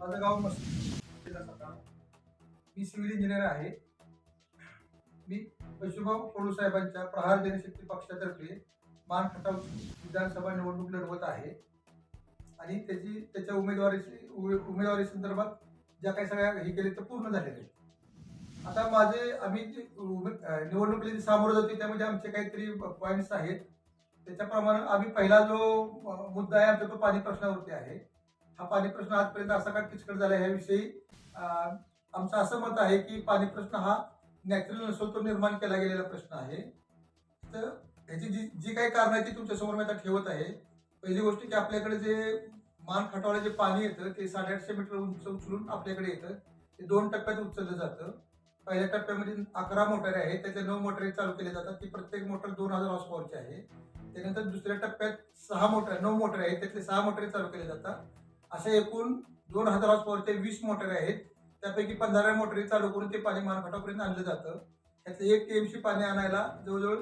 माझं गाव मस्त. मी सिव्हिल इंजिनियर आहे. मी बशुभाऊ कडू साहेबांच्या प्रहार जनशक्ती पक्षातर्फे मान खटाव विधानसभा निवडणूक लढवत आहे. आणि त्याची त्याच्या उमेदवारीची उमे- उमेदवारी संदर्भात ज्या काही सगळ्या हे केले ते पूर्ण झालेले आहेत. आता माझे आम्ही निवडणुकीला जे सामोरं जातो त्यामध्ये आमचे काहीतरी पॉईंट्स आहेत. त्याच्याप्रमाणे आम्ही पहिला जो मुद्दा आहे आमचा तो पाणी प्रश्नावरती आहे. हा पाणी प्रश्न आजपर्यंत असा का किचकट झाला ह्याविषयी? आमचं असं मत आहे की पाणी प्रश्न हा नॅचरल नसून तो निर्माण केला गेलेला प्रश्न आहे. तर ह्याची जी जी काही कारणं आहे ती तुमच्यासमोर मी आता ठेवत आहे. पहिली गोष्ट की आपल्याकडे जे मान खटावला जे पाणी येतं ते साडेआठशे मीटर उंच उचलून आपल्याकडे येतं. ते दोन टप्प्यात उचललं जातं. पहिल्या टप्प्यामध्ये अकरा मोटारी आहेत त्याच्या नऊ मोटारी चालू केल्या जातात. ती प्रत्येक मोटर दोन हजार हॉर्स पॉवरची आहे. त्यानंतर दुसऱ्या टप्प्यात सहा मोटर नऊ मोटारी आहेत त्यातले सहा मोटारी चालू केल्या जातात. अशा एकूण दोन हजार वीस मोटारी आहेत. त्यापैकी पंधरा मोटरी चालू करून ते पाणी मानघाटापर्यंत आणलं जातं. त्यातलं एक टीएमसी पाणी आणायला जवळजवळ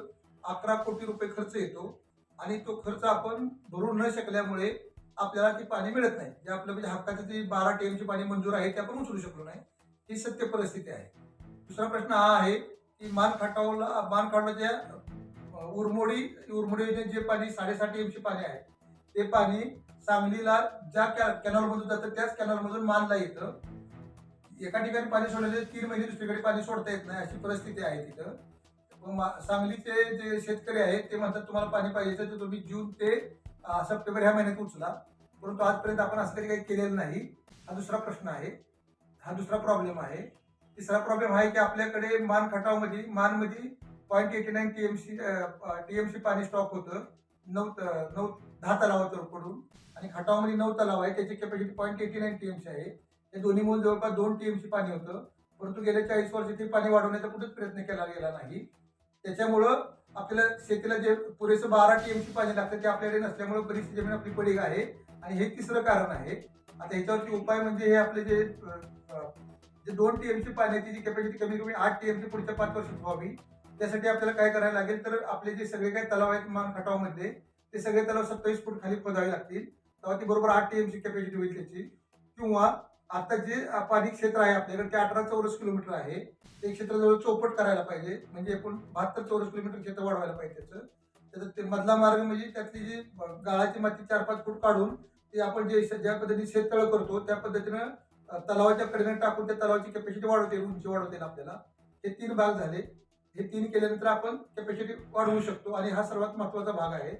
अकरा कोटी रुपये खर्च येतो. आणि तो खर्च आपण भरू न शकल्यामुळे आपल्याला ते पाणी मिळत नाही. जे आपलं म्हणजे हक्काचं जे बारा टी एमची पाणी मंजूर आहे ते आपण उचलू शकलो नाही. ही सत्य परिस्थिती आहे. दुसरा प्रश्न हा आहे की मान मानखाटाच्या मान उरमोडी उरमोडी जे पाणी साडेसात एमची पाणी आहे ते पाणी सांगलीला ज्या कॅनॉलमधून जातं त्याच कॅनॉलमधून मानला येतं. एका ठिकाणी पाणी सोडलेले तीन महिने दुसरीकडे पाणी सोडता येत नाही अशी परिस्थिती आहे तिथं. मग मा- सांगलीचे जे शेतकरी आहेत ते म्हणतात तुम्हाला पाणी पाहिजे तर तुम्ही जून ते सप्टेंबर ह्या महिन्यात उचला. परंतु आजपर्यंत आपण असं तरी काही केलेलं नाही. हा दुसरा प्रश्न आहे. हा दुसरा प्रॉब्लेम आहे. तिसरा प्रॉब्लेम आहे की आपल्याकडे मान खटावमध्ये मानमध्ये point eighty nine T M C T M C पाणी स्टॉक होतं. नऊ त- नऊ दहा तलावाचं पडून. आणि खटावमध्ये नऊ तलाव आहे त्याची capacity point eighty nine TMC आहे. या दोन्ही मिळून जवळपास दोन टीएमसी पाणी होतं. परंतु गेल्या चाळीस वर्ष ते पाणी वाढवण्याचा कुठेच प्रयत्न केला गेला नाही. त्याच्यामुळं आपल्याला शेतीला जे पुरेसं बारा टीएमसी पाणी लागतं ते आपल्याकडे नसल्यामुळे बरीचशी जमीन आपली पडीक आहे. आणि हे तिसरं कारण आहे. आता ह्याच्यावरती उपाय म्हणजे हे आपले जे जे दोन टीएमसी पाण्याची जी कॅपॅसिटी कमी कमी आठ टीएमसी पुढच्या पाच वर्षात व्हावी. त्यासाठी आपल्याला काय करायला लागेल तर आपले जे सगळे काही तलाव आहेत मान खटावमध्ये ते सगळे तलाव सत्तावीस फूट खाली खोदावे लागतील. तेव्हा ती बरोबर आठ टीएमसी कॅपॅसिटी होईल त्याची. किंवा आता जे पाणी क्षेत्र आहे आपल्याकडे ते अठरा चौरस किलोमीटर आहे. ते क्षेत्र जवळ चौपट करायला पाहिजे. म्हणजे एकूण बहात्तर चौरस किलोमीटर क्षेत्र वाढवायला पाहिजे त्याचं. त्याचं ते मधला मार्ग म्हणजे त्यातली जी गाळाची माती चार पाच फूट काढून ते आपण जे ज्या पद्धतीने शेततळ करतो त्या पद्धतीनं तलावाच्या कडेने टाकून त्या तलावाची कॅपॅसिटी वाढवते उंची वाढवते आपल्याला. हे तीन भाग झाले. हे तीन केल्यानंतर आपण कॅपॅसिटी वाढवू शकतो. आणि हा सर्वात महत्त्वाचा भाग आहे.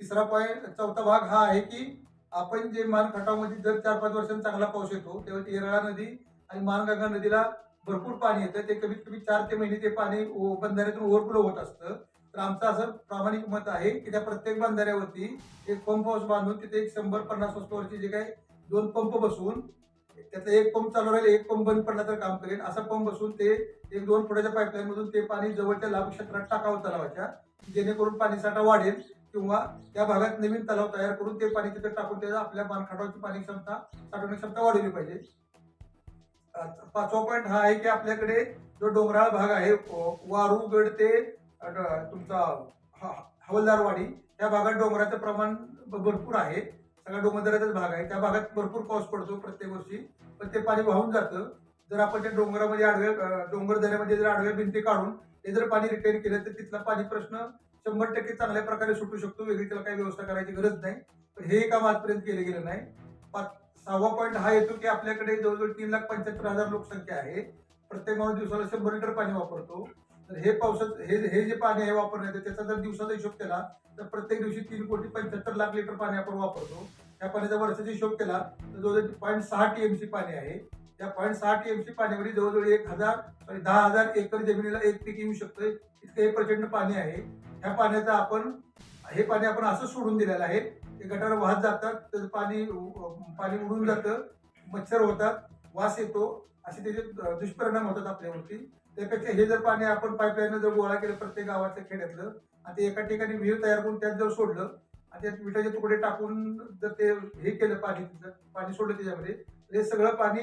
तिसरा पॉईंट चौथा भाग हा आहे की आपण जे मान खटावमध्ये चार पाच वर्षांनी चांगला पाऊस येतो तेव्हा येरळा नदी आणि मानगंगा नदीला भरपूर पाणी येतं. ते कमीत कमी चार ते महिने ते पाणी ओ- बंधाऱ्यातून ओव्हरफ्लो होत असतं. तर आमचं असं प्रामाणिक मत आहे की त्या प्रत्येक बंधाऱ्यावरती एक पंप हाऊस बांधून तिथे एक शंभर पन्नास वस्तूवरची जे काही दोन पंप बसून त्यातला एक पंप चालू राहील एक पंप बंद पडला तर काम करेल असा पंप बसून ते एक दोन फुटाच्या पाईपलाईनमधून ते पाणी जवळच्या लाभ क्षेत्रात टाकावं तलावाच्या जेणेकरून पाणीसाठा वाढेल. किंवा त्या भागात नवीन तलाव तयार करून ते पाणी तिथे टाकून त्याचा आपल्या मानखाटावरची पाणी क्षमता साठवण्याची क्षमता वाढवली पाहिजे. पाचवा पॉईंट हा आहे की आपल्याकडे जो डोंगराळ भाग आहे वारूगड ते तुमचा ह- हवलदारवाडी त्या भागात डोंगराचं प्रमाण भरपूर आहे. सगळा डोंगरदऱ्याचाच भाग आहे. त्या भागात भरपूर पाऊस पडतो प्रत्येक वर्षी. पण ते पाणी वाहून जातं. जर आपण त्या डोंगरामध्ये आडव्या अं, डोंगर दऱ्यामध्ये जर आडव्या भिंती काढून ते जर पाणी रिटेन केलं तर तिथला पाणी प्रश्न शंभर टक्के चांगल्या प्रकारे सुटू शकतो वेगळी त्याला काही व्यवस्था करायची गरज नाही. पण हे काम आजपर्यंत केलं गेलं नाही. पाच सहावा पॉईंट हा येतो की आपल्याकडे जवळजवळ तीन लाख पंच्याहत्तर हजार लोकसंख्या आहे. प्रत्येक माणूस दिवसाला शंभर लिटर पाणी वापरतो. तर हे पावसात हे हे जे पाणी आहे वापरण्याचं त्याचा जर दिवसाचा हिशोब केला तर प्रत्येक दिवशी तीन कोटी पंच्याहत्तर लाख लिटर पाणी आपण वापरतो. त्या पाण्याचा वर्षाचा हिशोब केला तर जवळजवळ पॉईंट सहा टी एम सी पाणी आहे. त्या पॉईंट सहा टी एम सी पाण्यामध्ये जवळजवळ एक हजार सॉरी दहा हजार एकर जमिनीला एक पीक येऊ शकतं इतकं हे प्रचंड पाणी आहे. ह्या पाण्याचा आपण हे पाणी आपण असं सोडून दिलेलं आहे ते गटार वाहत जातात तर पाणी पाणी उडून जातं मच्छर होतात वास येतो असे त्याचे दुष्परिणाम होतात आपल्यावरती. त्यापेक्षा हे जर पाणी आपण पाईपलाईन जर गोळा केलं प्रत्येक गावाच्या खेड्यातलं आणि ते एका ठिकाणी विहीर तयार करून त्यात जर सोडलं आणि त्यात विटाचे तुकडे टाकून जर ते हे केलं पाणी जर पाणी सोडलं त्याच्यामध्ये तर हे सगळं पाणी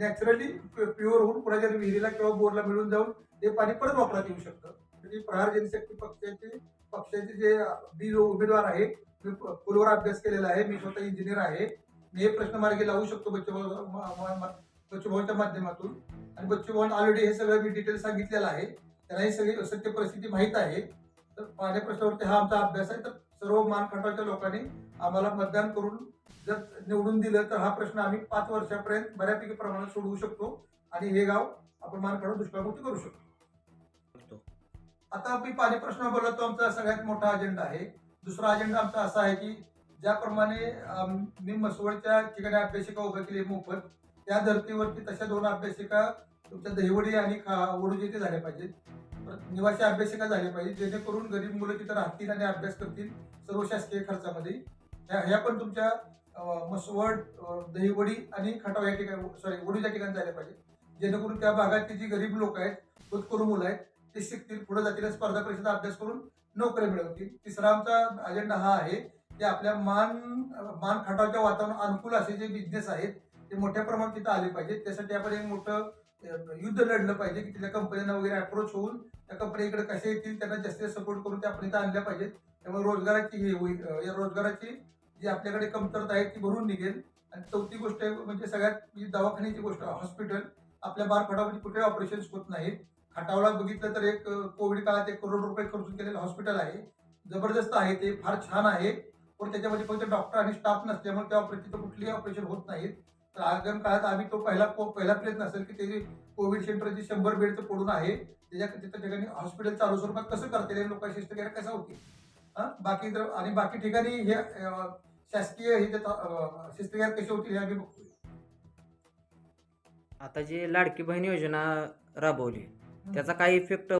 नॅचरली प्युअर होऊन कुणाच्या विहिरीला किंवा बोरला मिळून जाऊन ते पाणी परत वापरात येऊ शकतं. म्हणजे प्रहार जनशक्ती पक्षाचे पक्षाचे जे बी जो उमेदवार आहे मी पूर्वर अभ्यास केलेला आहे मी स्वतः इंजिनियर आहे. मी हे प्रश्न मार्गी लावू शकतो बच्चूभाऊ मा- बच्चूभाऊच्या माध्यमातून. आणि बच्चूभाऊ ऑलरेडी हे सगळं मी डिटेल सांगितलेलं आहे. त्यांना ही सगळी सत्य परिस्थिती माहीत आहे. तर माझ्या प्रश्नावरती हा आमचा अभ्यास आहे. तर सर्व मानखटावच्या लोकांनी आम्हाला मतदान करून जर निवडून दिलं तर हा प्रश्न आम्ही पाच वर्षापर्यंत बऱ्यापैकी प्रमाणात सोडवू शकतो. आणि हे गाव आपण मानखटाव दुष्काळमुक्त करू शकतो. आता मी पाणी प्रश्न बोलला तो आमचा सगळ्यात मोठा अजेंडा आहे. दुसरा अजेंडा आमचा असा आहे की ज्याप्रमाणे मी मसवडच्या ठिकाणी अभ्यासिका उभ्या केली मोफत त्या धर्तीवरती तशा दोन अभ्यासिका तुमच्या दहिवडी आणि खा- ओढूज येथे झाल्या पाहिजेत. निवासी अभ्यासिका झाल्या पाहिजे जेणेकरून गरीब मुलं तिथं राहतील आणि अभ्यास करतील सर्व शासकीय खर्चामध्ये. ह्या ह्या पण तुमच्या मसवड दहिवडी आणि खटाव या ठिकाणी सॉरी वडूच्या ठिकाणी झाल्या पाहिजे जेणेकरून त्या भागातली जी गरीब लोक आहेत होतकरू मुलं आहेत ते शिकतील पुढे जातील स्पर्धा परीक्षेचा अभ्यास करून नोकरी मिळवतील. तिसरा आमचा अजेंडा हा आहे की आपल्या मान मान खटावच्या वातावरण अनुकूल असे जे बिझनेस आहेत ते मोठ्या प्रमाणात तिथं आले पाहिजेत. त्यासाठी आपण एक मोठं युद्ध लढलं पाहिजे की तिथल्या कंपन्यांना वगैरे अप्रोच होऊन त्या कंपनीकडे कसे येतील त्यांना जास्तीत सपोर्ट करून त्या आपण इथं आणल्या पाहिजेत. त्यामुळे रोजगाराची हे होईल या रोजगाराची जी आपल्याकडे कमतरता आहे ती भरून निघेल. आणि चौथी गोष्ट आहे म्हणजे सगळ्यात म्हणजे दवाखान्याची गोष्ट हॉस्पिटल आपल्या बार कुठे ऑपरेशन्स होत नाहीत. खटावला बघितलं तर एक कोविड काळात एक करोड रुपये खर्च केलेलं हॉस्पिटल आहे. जबरदस्त आहे ते फार छान आहे. पण त्याच्यामध्ये फक्त डॉक्टर आणि स्टाफ नसल्यामुळे त्या ऑपरेशन तिथं कुठलीही ऑपरेशन होत नाहीत. तर आगामी काळात आम्ही तो पहिला को- पहिला प्रयत्न असेल की ते कोविड सेंटरची शंभर बेडचं पडून आहे. त्याच्या त्या ठिकाणी हॉस्पिटल चालू स्वरूपात कसं करता येईल लोक शिस्तकेर कसं होतील बाकी तर आणि बाकी ठिकाणी हे शासकीय हे शिस्तकेर कशी होतील हे आम्ही बघतोय. आता जी लाडकी बहीण योजना राबवली त्याचा काही इफेक्ट